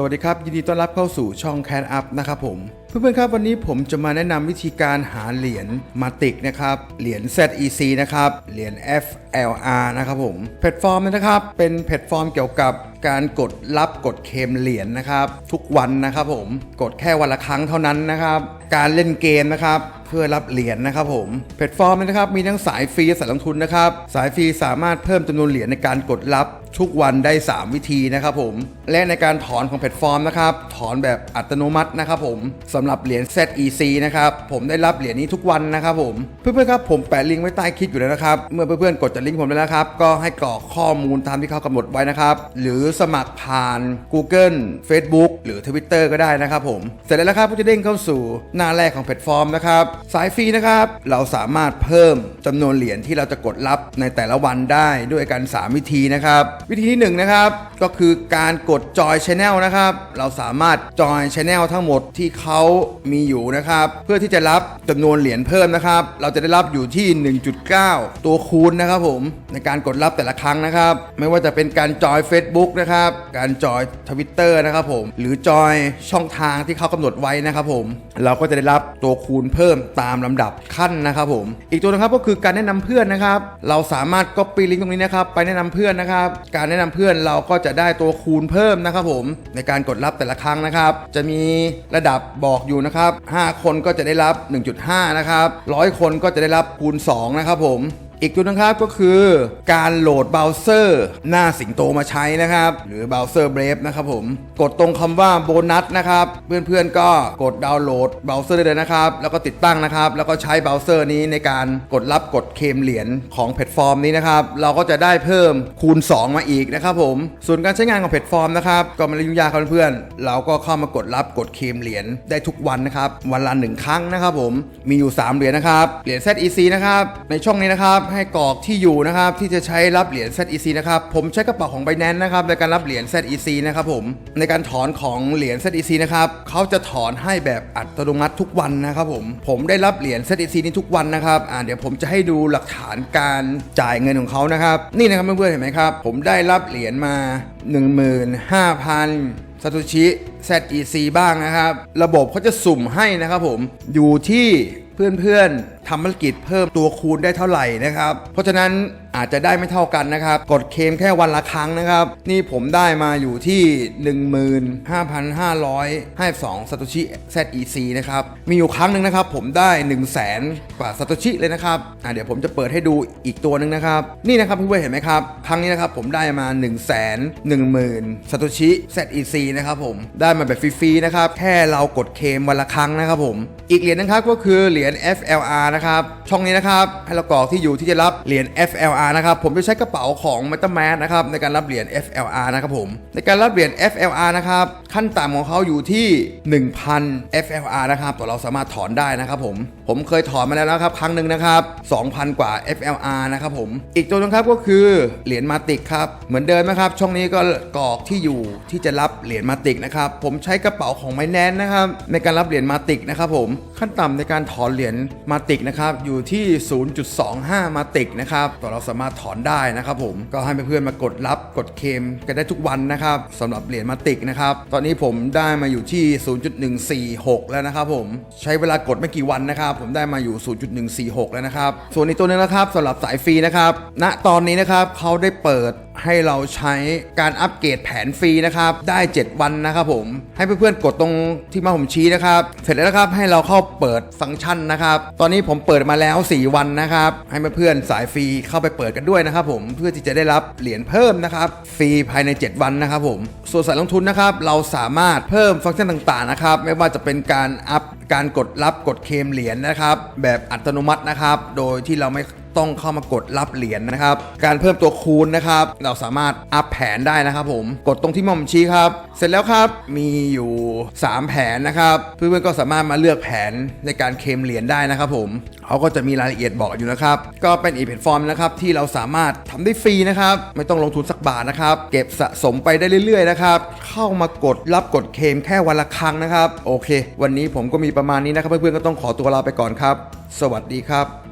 สวัสดีครับ ยินดีต้อนรับเข้าสู่ช่องแคนอัพนะครับผม เพื่อนๆครับวันนี้ผมจะมาแนะนำวิธีการหาเหรียญมาติกนะครับ เหรียญ ZEC นะครับ เหรียญ FLR นะครับผมแพลตฟอร์มนี้นะครับ เป็นแพลตฟอร์มเกี่ยวกับการกดรับกดเคมเหรียญนะครับ ทุกวันนะครับผมกดแค่วันละครั้งเท่านั้นนะครับ การเล่นเกมนะครับเพื่อรับเหรียญนะครับผมแพลตฟอร์มนะครับมีทั้งสายฟรีสายลงทุนนะครับ สายฟรีสามารถเพิ่มจำนวนเหรียญในการกดรับทุกวันได้ 3 วิธีนะครับผม และในการถอนของแพลตฟอร์มนะครับ ถอนแบบอัตโนมัตินะครับผมสำหรับเหรียญ ZEC นะครับ ผมได้รับเหรียญนี้ทุกวันนะครับผม เพื่อนๆครับผมแปะลิงก์ไว้ใต้คลิปอยู่แล้วนะครับ เมื่อเพื่อนๆกดจากลิงก์ผมแล้วนะครับ ก็ให้กรอกข้อมูลตามที่เขากำหนดไว้นะครับ หรือสมัครผ่าน Google Facebook หรือ Twitter ก็ได้นะครับผม เสร็จแล้วนะครับก็จะเด้งเข้าสู่หน้าแรกของแพลตฟอร์มนะครับ สายฟรีนะครับ เราสามารถเพิ่มจำนวนเหรียญที่เราจะกดรับในแต่ละวันได้ด้วยกัน 3 วิธีนะครับวิธีที่1นนะครับก็คือการกดจอยช n แนลนะครับ เราสามารถจอยช n แนลทั้งหมดที่เขามีอยู่นะครับ เพื่อที่จะรับจำนวนเหรียญเพิ่มนะครับ เราจะได้รับอยู่ที่ 1.9 ตัวคูณนะครับผมในการกดรับแต่ละครั้งนะครับ ไม่ว่าจะเป็นการจอย Facebook นะครับ การจอย Twitter นะครับผม หรือจอยช่องทางที่เขากำหนดไว้นะครับผม เราก็จะได้รับตัวคูณเพิ่มตามลำดับขั้นนะครับผม อีกตัวนะครับก็คือการแนะนำเพื่อนนะครับ เราสามารถ copy ลิงก์ตรงนี้นะครับไปแนะนำเพื่อนนะครับการแนะนำเพื่อนเราก็จะได้ตัวคูณเพิ่มนะครับผมในการกดรับแต่ละครั้งนะครับ จะมีระดับบอกอยู่นะครับ 5 คนก็จะได้รับ 1.5 นะครับ 100 คนก็จะได้รับคูณ2นะครับผม อีกตัวนะครับก็คือการโหลดเบราว์เซอร์หน้าสิงโตมาใช้นะครับ หรือเบราว์เซอร์เบรฟนะครับผม กดตรงคำว่าโบนัสนะครับ เพื่อนๆก็กดดาวน์โหลดเบราว์เซอร์ได้เลยนะครับ แล้วก็ติดตั้งนะครับ แล้วก็ใช้เบราว์เซอร์นี้ในการกดรับกดเคมเหรียญของแพลตฟอร์มนี้นะครับ เราก็จะได้เพิ่มคูณ 2 มาอีกนะครับผม ส่วนการใช้งานของแพลตฟอร์มนะครับก็ไม่ได้ยุ่งยากครับเพื่อนๆเราก็เข้ามากดรับกดเคมเหรียญได้ทุกวันนะครับวันละหนึ่งครั้งนะครับผมมีอยู่ 3 เหรียญนะครับเหรียญ ZEC นะครับในช่องนี้นะครับให้กรอกที่อยู่นะครับที่จะใช้รับเหรียญ ZEC นะครับผมใช้กระเป๋าของ Binance นะครับในการรับเหรียญ ZEC นะครับผมในการถอนของเหรียญ ZEC นะครับเขาจะถอนให้แบบอัตโนมัติทุกวันนะครับผมผมได้รับเหรียญ ZEC นี้ทุกวันนะครับอ่าเดี๋ยวผมจะให้ดูหลักฐานการจ่ายเงินของเขานะครับนี่นะครับเพื่อนๆเห็นไหมครับผมได้รับเหรียญมา 15,000ซาโตชิ ZEC บ้างนะครับ ระบบเขาจะสุ่มให้นะครับผม อยู่ที่เพื่อนๆ ทำภารกิจเพิ่มตัวคูณได้เท่าไหร่นะครับ เพราะฉะนั้นอาจจะได้ไม่เท่ากันนะครับ กดเคมแค่วันละครั้งนะครับ นี่ผมได้มาอยู่ที่ 15,552ซาโตชิ ZEC นะครับ มีอยู่ครั้งหนึ่งนะครับ ผมได้ 1 0 0 0 0แกว่าซาโตชิเลยนะครับอะเดี๋ยวผมจะเปิดให้ดูอีกตัวหนึ่งนะครับ นี่นะครับเพื่อนๆเห็นไหมครับ ครั้งนี้นะครับผมได้มา 1 1 0 0 0 0ซาโตชิ ZEC นะครับผมได้มาแบบฟรีๆนะครับแค่เรากดเคมวันละครั้งนะครับผมอีกเหรียญนะครับก็คือเหรียญ FLR นะครับ ช่องนี้นะครับ ให้เรากรอกที่อยู่ที่จะรับเหรียญ FLR นะครับ ผมจะใช้กระเป๋าของ MetaMask นะครับในการรับเหรียญ FLR นะครับผม ในการรับเหรียญ FLR นะครับ ขั้นต่ำของเขาอยู่ที่ 1,000 FLR นะครับตัวเราสามารถถอนได้นะครับผม ผมเคยถอนมาแล้วนะครับ ครั้งหนึ่งนะครับ 2,000 กว่า FLR นะครับผม อีกตัวหนึงครับก็คือเหรียญมาติกครับ เหมือนเดิมนะครับ ช่องนี้ก็กรอกที่อยู่ที่จะรับเหรียญมาติกนะครับ ผมใช้กระเป๋าของไมแนนนะครับในการรับเหรียญมาติกนะครับผม ขั้นต่ำในการถอนเหรียญมาติกนะครับอยู่ที่ 0.25 มาติกนะครับตัวเราสามารถถอนได้นะครับผมก็ให้เพื่อนๆมากดรับกดเคมกันได้ทุกวันนะครับสำหรับเหรียญมาติกนะครับตอนนี้ผมได้มาอยู่ที่ 0.146 แล้วนะครับผมใช้เวลากดไม่กี่วันนะครับ ผมได้มาอยู่ 0.146 แล้วนะครับ ส่วนอีกตัวหนึงนะครับสำหรับสายฟรีนะครับณตอนนี้นะครับเขาได้เปิดให้เราใช้การอัปเกรดแผนฟรีนะครับ ได้ 7 วันนะครับผม ให้เพื่อนๆกดตรงที่มาผมชี้นะครับ เสร็จแล้วนะครับให้เราเข้าเปิดฟังก์ชันนะครับ ตอนนี้ผมเปิดมาแล้ว 4 วันนะครับ ให้เพื่อนๆสายฟรีเข้าไปเปิดกันด้วยนะครับผมเพื่อที่จะได้รับเหรียญเพิ่มนะครับฟรีภายใน 7 วันนะครับผมส่วนสายลงทุนนะครับเราสามารถเพิ่มฟังก์ชันต่างๆนะครับไม่ว่าจะเป็นการอัพการกดรับกดเคมเหรียญนะครับแบบอัตโนมัตินะครับโดยที่เราไม่ ต้องเข้ามากดรับเหรียญนะครับ การเพิ่มตัวคูณนะครับ เราสามารถอัพแผนได้นะครับผม กดตรงที่มอมชี้ครับ เสร็จแล้วครับมีอยู่ 3 แผนนะครับ เพื่อนๆก็สามารถมาเลือกแผนในการเคมเหรียญได้นะครับผมเขาก็จะมีรายละเอียดบอกอยู่นะครับ ก็เป็นอีกแพลตฟอร์มนะครับที่เราสามารถทำได้ฟรีนะครับ ไม่ต้องลงทุนสักบาทนะครับ เก็บสะสมไปได้เรื่อยๆนะครับเข้ามากดรับกดเคมแค่วันละครั้งนะครับ โอเค วันนี้ผมก็มีประมาณนี้นะครับ เพื่อนๆก็ต้องขอตัวลาไปก่อนครับ สวัสดีครับ